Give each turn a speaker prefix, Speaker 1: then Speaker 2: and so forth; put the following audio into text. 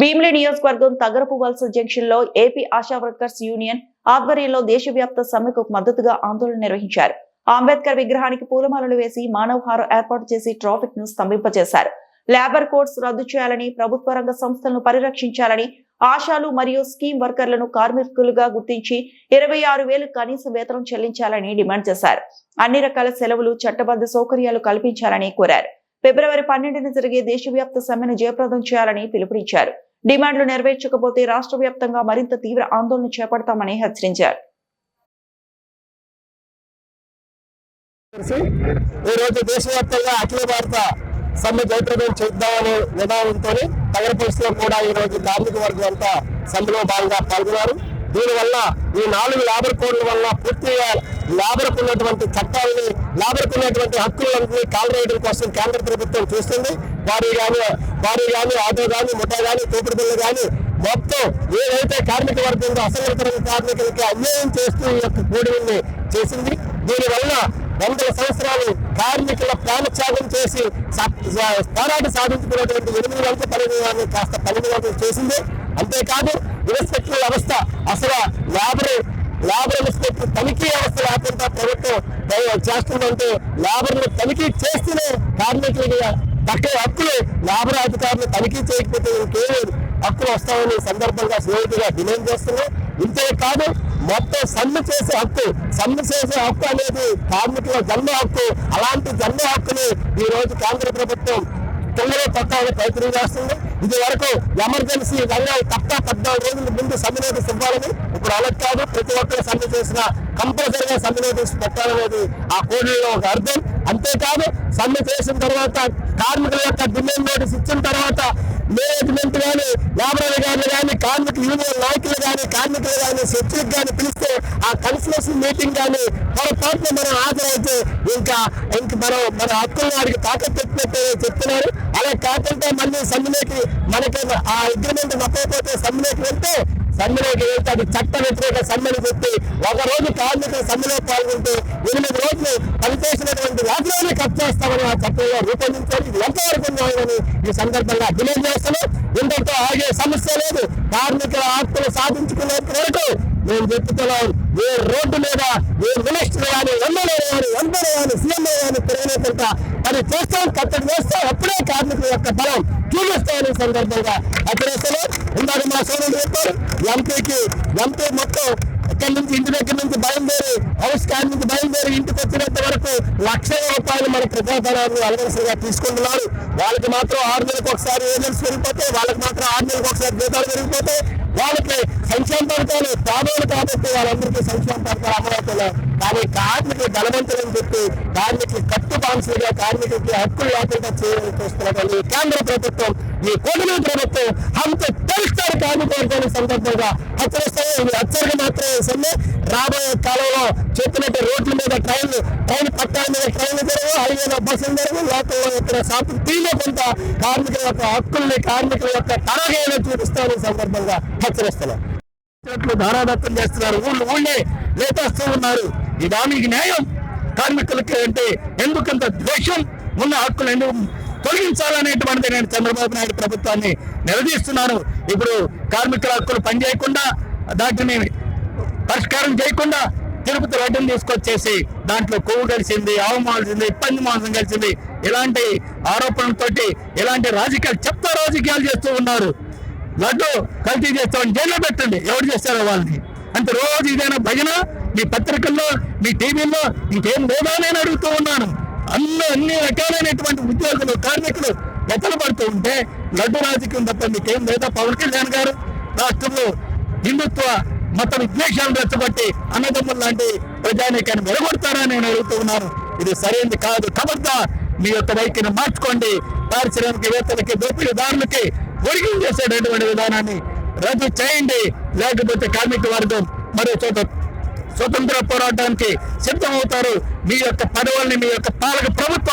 Speaker 1: భీమిలి నియోజకవర్గం తగరపు వలస జంక్షన్లో ఏపీ ఆశా వర్కర్స్ యూనియన్ ఆధ్వర్యంలో దేశవ్యాప్త సమ్మెకు మద్దతుగా ఆందోళన నిర్వహించారు. అంబేద్కర్ విగ్రహానికి పూలమాలలు వేసి మానవహారం ఏర్పాటు చేసి ట్రాఫిక్ను స్తంభింపజేశారు. లేబర్ కోడ్స్ రద్దు చేయాలని ప్రభుత్వ రంగ సంస్థలను పరిరక్షించాలని ఆశాలు మరియు స్కీమ్ వర్కర్లను కార్మికులుగా గుర్తించి ఇరవై ఆరు వేలు కనీస వేతనం చెల్లించాలని డిమాండ్ చేశారు. అన్ని రకాల సెలవులు చట్టబద్ధ సౌకర్యాలు కల్పించాలని కోరారు. ఫిబ్రవరి పన్నెండున జరిగే దేశవ్యాప్త సమ్మెను జయప్రదం చేయాలని పిలుపునిచ్చారు. డిమాండ్లు నెరవేర్చకపోతే రాష్ట్ర వ్యాప్తంగా మరింత తీవ్ర ఆందోళన చేపడతామని హెచ్చరించారు.
Speaker 2: ఈరోజు దేశవ్యాప్తంగా అఖిల భారత సమ్మె జయప్రదం చేద్దామనే విధానంతో నగరపరిస్థితిలో కూడా ఈ రోజు కార్మిక వర్గం అంతా సమ్మెలో భాగంగా పాల్గొన్నారు. దీనివల్ల ఈ నాలుగు లేబర్ కోడ్ల వల్ల పూర్తిగా లేబర్కు ఉన్నటువంటి చట్టాలని లేబర్కు ఉన్నటువంటి హక్కులన్నీ కాలరేయడం కోసం కేంద్ర ప్రభుత్వం చూస్తుంది. వారి కానీ వారి కానీ ఆటో కానీ ముఠా కానీ తోపుడు బిల్లు కానీ మొత్తం ఏదైతే కార్మిక వర్గంలో అసంఘటిత కార్మికులకి అన్యాయం చేస్తూ ఈ యొక్క కూడిని చేసింది దీనివల్ల వందల సంవత్సరాలు కార్మికుల ప్రాణత్యాగం చేసి స- పోరాట సాధించుకున్నటువంటి ఎనిమిది వందల పరిణామాన్ని కాస్త పరిణామం చేసింది. అంతేకాదు ఇన్స్పెక్టర్ వ్యవస్థ అసలు లేబర్ లేబర్ ఇన్స్పెక్టర్ తనిఖీ వ్యవస్థ లేకుండా ప్రభుత్వం చేస్తుందంటే లేబర్ను తనిఖీ చేస్తేనే కార్మికులకి దక్కే హక్కులు లేబర్ అధికారులు తనిఖీ చేయకపోతే ఇంకేమీ హక్కులు వస్తామని సందర్భంగా స్నేహితుగా డిమాండ్ చేస్తున్నాం. ఇంతే కాదు మొత్తం సమ్మె చేసే హక్కు సమ్మె చేసే హక్కు అనేది కార్మికుల జన్మ హక్కు. అలాంటి జన్మ హక్కుని ఈ రోజు కేంద్ర ప్రభుత్వం తొందరగా పట్టాలని ప్రయత్నం చేస్తుంది. ఇది వరకు ఎమర్జెన్సీ రంగాలు తప్ప పద్నాలుగు రోజుల ముందు సమ్మె ఇవ్వాలని ఇప్పుడు అలా కాదు. ప్రతి ఒక్కరు సమ్మె చేసిన కంపల్సరీగా సమ్మె నోటీస్ పెట్టాలనేది ఆ కోడ్లో ఒక అర్థం. అంతేకాదు సమ్మె చేసిన తర్వాత కార్మికుల యొక్క డిమాండ్ నోటీస్ ఇచ్చిన తర్వాత మేనేజ్మెంట్ కానీ లేబర్ అధికారులు కానీ కార్మిక యూనియన్ నాయకులు కానీ కార్మికులు కానీ చర్చలకు కానీ పిలిస్తే ఆ కన్సల్టేషన్ మీటింగ్ కానీ పొరపాటున మనం హాజరైతే ఇంకా ఇంక మనం మన హక్కులను వాడికి తాకట్టు పెట్టినట్టు చెప్తున్నారు. అలా కాకుండా మళ్ళీ సమ్మెకి మనకి ఆ అగ్రిమెంట్ నప్పకపోతే సమ్మెకి వెళ్తే సమ్మెలోకి వెళ్తే అది చట్ట వ్యతిరేక సమ్మెని చెప్పి ఒక రోజు కార్మికులు సమ్మెలో పాల్గొంటే ఎనిమిది రోజులు పనిచేసినటువంటి వాటిలోనే కట్ చేస్తామని ఆ చట్టంలో రూపొందించారు. ఇది ఎంతవరకు న్యాయమని ఈ సందర్భంగా డిమాండ్ చేస్తున్నాం ఇంతటితో ఆగే సమస్య లేదు. కార్మికుల ఆత్మలు సాధించుకునేంత వరకు మేము చెప్తున్నాం ఏ రోడ్డు మీద ఏ మినిస్టర్ కానీ ఎమ్మెల్యే కానీ ఎంపీ కానీ సీఎంఏ కానీ తిరగలేకుండా అది చేస్తాం కట్టడి చేస్తాం. అప్పుడే కార్మికుల యొక్క బలం చూపిస్తామని ఈ సందర్భంగా అక్కడ ఇందాక మా సోదరుడు చెప్పారు ఎంపీకి ఎంపీ మొత్తం ఇక్కడి నుంచి ఇంటి దగ్గర నుంచి బయలుదేరి హౌస్ కార్ నుంచి బయలుదేరి ఇంటికి వచ్చినంత వరకు లక్షల రూపాయలు మన ప్రజాధనాన్ని అలవలసరిగా తీసుకుంటున్నారు. వాళ్ళకి మాత్రం ఆరు నెలలకు ఒకసారి ఏజెన్స్ పెరిగిపోతే వాళ్ళకి మాత్రం ఆరు నెలలకు ఒకసారి జీతాలు పెరిగిపోతే వాళ్ళకి సంక్షేమ పథకాలు ప్రాధాన్యత కాబట్టి వాళ్ళందరికీ సంక్షేమ పథకాలు అమలవుతున్నాయి. కానీ కార్మికులు బలవంతులని చెప్పి కార్మికులు కట్టు బాన్సులుగా కార్మికులకి హక్కులు లేకుండా చేయాలని చూస్తున్నటువంటి ఈ కేంద్ర ప్రభుత్వం ఈ కూటమి ప్రభుత్వం అంత తెలుస్తారు కార్మిక సందర్భంగా. హెచ్చరిస్తాయి ఇది హెచ్చరిక మాత్రమే సమ్మె. రాబోయే కాలంలో చెప్పినట్టు రోడ్ల మీద ట్రైన్లు ట్రైన్ పట్టాల మీద ట్రైన్లు జరగవు హైవేలో బస్సులు జరగవు లోకల్లో ఇక్కడ షాపులు కొంత కార్మికుల యొక్క హక్కుల్ని కార్మికుల యొక్క తరగేలా చూపిస్తామని సందర్భంగా హెచ్చరిస్తున్నారు ధారాదత్తం చేస్తున్నారు ఊళ్ళు ఊళ్ళే లేపేస్తూ ఉన్నారు. ఇది ఆమెకి న్యాయం కార్మికులకి అంటే ఎందుకంత ద్వేషం? ఉన్న హక్కులు ఎందుకు తొలగించాలనేటువంటి నేను చంద్రబాబు నాయుడు ప్రభుత్వాన్ని నిలదీస్తున్నాను. ఇప్పుడు కార్మికుల హక్కులు పనిచేయకుండా దాటిని పరిష్కారం చేయకుండా తిరుపతి లడ్డును తీసుకొచ్చేసి దాంట్లో కొవ్వు కలిసింది ఆవు ఇబ్బంది పంది మాంసం కలిసింది ఇలాంటి ఆరోపణలతోటి ఇలాంటి రాజకీయాలు చెత్త రాజకీయాలు చేస్తూ ఉన్నారు. లడ్డు కల్తీ చేస్తామని జైల్లో పెట్టండి. ఎవరు చేస్తారో వాళ్ళని. అంత రోజు ఇదేనా భజన మీ పత్రికల్లో మీ టీవీల్లో ఇంకేం లేదా నేను అడుగుతూ ఉన్నాను. అన్ని అన్ని రకాలైనటువంటి ఉద్యోగులు కార్మికులు ఎత్తలు పడుతూ ఉంటే లడ్డు రాజకీయం తప్ప మీకేం లేదా? పవన్ కళ్యాణ్ గారు రాష్ట్రంలో హిందుత్వ మత విద్వేషాలు రెచ్చగొట్టి అన్నదమ్ములు లాంటి ప్రజానీకాన్ని వెలగొడతారని నేను అడుగుతూ ఉన్నాను. ఇది సరైనది కాదు. ఖబర్దార్ మీ యొక్క వైఖరిని మార్చుకోండి. పారిశ్రామికవేత్తలకి దోపిడీదారులకి ఒడిగిం చేసేటటువంటి విధానాన్ని రద్దు చేయండి. లేకపోతే కార్మిక వర్గం మరో చోట స్వతంత్ర పోరాటానికి సిద్ధమవుతారు. మీ యొక్క పదవుల్ని మీ యొక్క పాలక ప్రభుత్వ